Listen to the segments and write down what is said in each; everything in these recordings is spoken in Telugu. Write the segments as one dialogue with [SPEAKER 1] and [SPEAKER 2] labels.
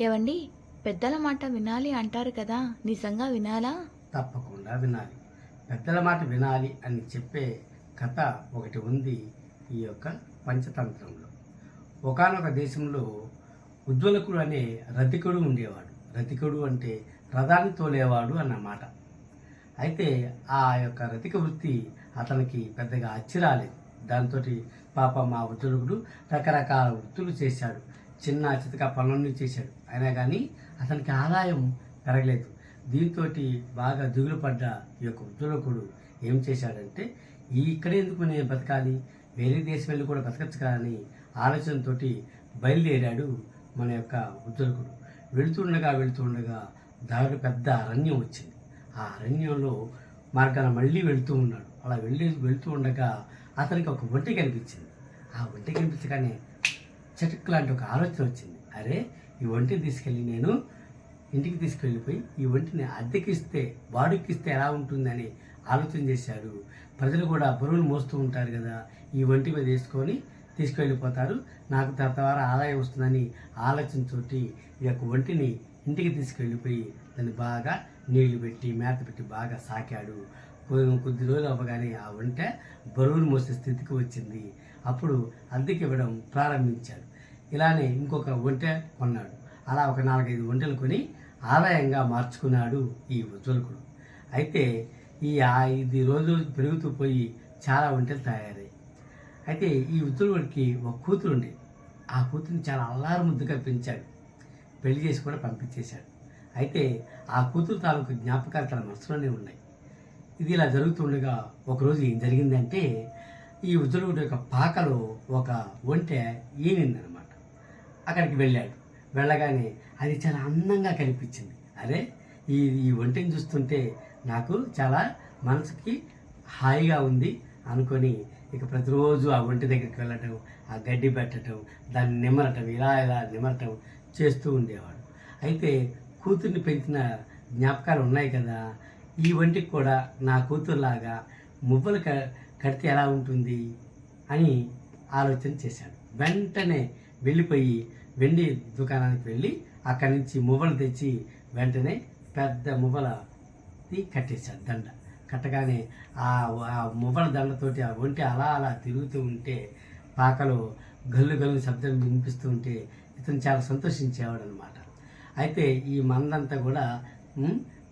[SPEAKER 1] ఏవండి? పెద్దల మాట వినాలి అంటారు కదా నిజంగా వినాలా?
[SPEAKER 2] తప్పకుండా వినాలి. పెద్దల మాట వినాలి అని చెప్పే కథ ఒకటి ఉంది ఈ యొక్క పంచతంత్రంలో. ఒకానొక దేశంలో ఉజ్వలకుడు అనే రతికుడు ఉండేవాడు. రతికుడు అంటే రథాన్ని తోలేవాడు అన్నమాట. అయితే ఆ యొక్క రతిక వృత్తి అతనికి పెద్దగా అచ్చి రాలేదు. దాంతో పాప మా ఉజ్వలకుడు రకరకాల వృత్తులు చేశాడు. చిన్న చితక పనులన్నీ చేశాడు. అయినా కానీ అతనికి ఆదాయం పెరగలేదు. దీంతో బాగా దిగులు పడ్డ ఈ యొక్క ఉద్యోగకుడు ఏం చేశాడంటే ఈ ఇక్కడ ఎందుకు నేను బతకాలి? వేరే దేశం వెళ్ళి కూడా బతకచ్చు కానీ ఆలోచనతో బయలుదేరాడు మన యొక్క ఉద్యోగకుడు. వెళుతుండగా వెళుతుండగా దారి పెద్ద అరణ్యం వచ్చింది. ఆ అరణ్యంలో మార్గాన మళ్ళీ వెళుతూ ఉన్నాడు. అలా వెళ్ళి వెళుతూ ఉండగా అతనికి ఒక ఒంటి కనిపించింది. ఆ ఒంటి కనిపించగానే చటుక్ లాంటి ఒక ఆలోచన వచ్చింది. అరే ఈ ఒంటిని తీసుకెళ్ళి నేను ఇంటికి తీసుకెళ్ళిపోయి ఈ ఒంటిని అద్దెకిస్తే వాడుకిస్తే ఎలా ఉంటుందని ఆలోచన చేశాడు. ప్రజలు కూడా బరువులు మోస్తూ ఉంటారు కదా ఈ ఒంటి మీద వేసుకొని తీసుకెళ్ళిపోతారు. నాకు తద్వారా ఆదాయం వస్తుందని ఆలోచనతోటి ఈ యొక్క ఒంటిని ఇంటికి తీసుకెళ్ళిపోయి దాన్ని బాగా నీళ్ళు పెట్టి మేత పెట్టి బాగా సాకాడు. కొద్ది రోజులు అవ్వగానే ఆ వంట బరువులు మోసే స్థితికి వచ్చింది. అప్పుడు అద్దెకి ఇవ్వడం ప్రారంభించాడు. ఇలానే ఇంకొక ఒంటె కొన్నాడు. అలా ఒక నాలుగైదు ఒంటెలు కొని ఆదాయంగా మార్చుకున్నాడు ఈ ఉజ్వలకుడు అయితే ఈ ఆ- ఇది రోజు పెరుగుతూ పోయి చాలా ఒంటెలు తయారయ్యాయి. అయితే ఈ ఉజ్వలకుడికి ఒక కూతురు ఉండేది ఆ కూతురుని చాలా అల్లారు ముద్దుగా పెంచాడు. పెళ్ళి చేసి కూడా పంపించేశాడు. అయితే ఆ కూతురు తాలూకు జ్ఞాపకాలు తన మనసులోనే ఉన్నాయి. ఇది ఇలా జరుగుతుండగా ఒకరోజు ఏం జరిగిందంటే ఈ ఉజ్వలుడి యొక్క పాకలో ఒక ఒంటె ఈనిందనమాట అక్కడికి వెళ్ళాడు. వెళ్ళగానే అది చాలా అందంగా కనిపించింది. అరే ఈ ఈ ఒంటెని చూస్తుంటే నాకు చాలా మనసుకి హాయిగా ఉంది అనుకొని ఇక ప్రతిరోజు ఆ ఒంటి దగ్గరికి వెళ్ళటం ఆ గడ్డి పెట్టడం దాన్ని నిమ్మరటం ఇలా ఇలా నిమ్మరటం చేస్తూ ఉండేవాడు. అయితే కూతుర్ని పెంచిన జ్ఞాపకాలు ఉన్నాయి కదా ఈ వంటికి కూడా నా కూతురులాగా మువ్వలు క కడితే ఎలా ఉంటుంది అని ఆలోచన చేశాడు. వెంటనే వెళ్ళిపోయి వెండి దుకాణానికి వెళ్ళి అక్కడి నుంచి మువ్వలు తెచ్చి వెంటనే పెద్ద మువ్వలది కట్టేశాడు దండ. కట్టగానే ఆ మువ్వల దండతోటి ఆ ఒంటి అలా అలా తిరుగుతూ ఉంటే పాకలో గల్లు గల్లు శబ్దం వినిపిస్తూ ఉంటే ఇతను చాలా సంతోషించేవాడు అనమాట అయితే ఈ మందంతా కూడా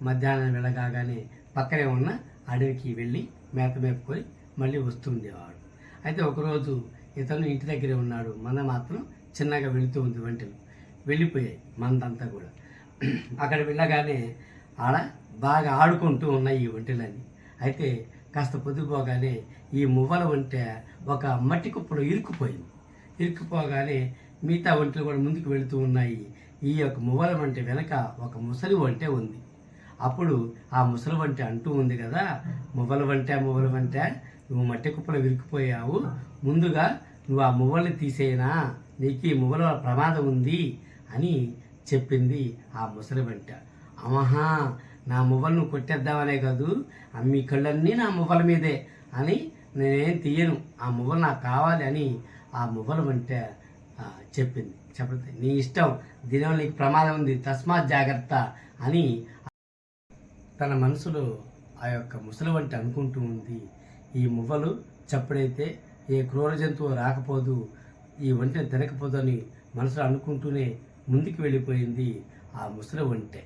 [SPEAKER 2] మధ్యాహ్నం వెళ్ళగానే పక్కనే ఉన్న అడవికి వెళ్ళి మేత మేపుకొని మళ్ళీ వస్తూ ఉండేవాడు. అయితే ఒకరోజు ఇతను ఇంటి దగ్గరే ఉన్నాడు. మన మాత్రం చిన్నగా వెళుతూ ఉంది వంటలు వెళ్ళిపోయాయి మందంతా కూడా. అక్కడ వెళ్ళగానే ఆడ బాగా ఆడుకుంటూ ఉన్నాయి ఈ వంటలని అయితే కాస్త పొద్దుపోగానే ఈ మువ్వల వంట ఒక మట్టి కుప్పలో ఇరుక్కుపోయింది. ఇరుక్కుపోగానే మిగతా వంటలు కూడా ముందుకు వెళుతూ ఉన్నాయి. ఈ యొక్క మువ్వల వంట వెనక ఒక ముసలి వంట ఉంది. అప్పుడు ఆ ముసలి వంట అంటూ ఉంది కదా మువ్వల వంట మువ్వల వంట నువ్వు మట్టి కుప్పలో విరిగిపోయావు ముందుగా నువ్వు ఆ మువ్వల్ని తీసేయనా? నీకు ఈ మువ్వల ప్రమాదం ఉంది అని చెప్పింది ఆ ముసలి వెంట అమహా నా మువ్వలను కొట్టేద్దామనే కాదు మీ కళ్ళన్నీ నా మువ్వల మీదే అని నేనేం తీయను. ఆ మువ్వలు నాకు కావాలి అని ఆ మువ్వల వెంట చెప్పింది. చెప్పండి నీ ఇష్టం దీనివల్ల నీకు ప్రమాదం ఉంది తస్మాత్ జాగ్రత్త అని తన మనసులో ఆ యొక్క ముసలి వంట అనుకుంటూ ఉంది. ఈ మువ్వలు చప్పుడైతే ఏ క్రూర జంతువు రాకపోదు ఈ వంట తినకపోదని మనసులో అనుకుంటూనే ముందుకు వెళ్ళిపోయింది ఆ ముసలి వంటె.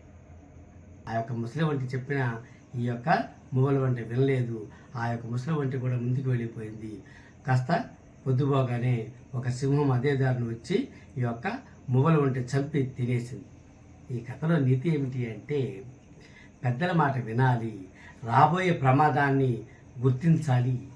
[SPEAKER 2] ఆ యొక్క ముసలి వంటి చెప్పిన ఈ యొక్క మొగల వంట వినలేదు. ఆ యొక్క ముసలి వంటి కూడా ముందుకు వెళ్ళిపోయింది. కాస్త పొద్దుపోగానే ఒక సింహం అదే దారిని వచ్చి ఈ యొక్క మొగల వంటి చంపి తినేసింది. ఈ కథలో నీతి ఏమిటి అంటే పెద్దల మాట వినాలి రాబోయే ప్రమాదాన్ని గుర్తించాలి.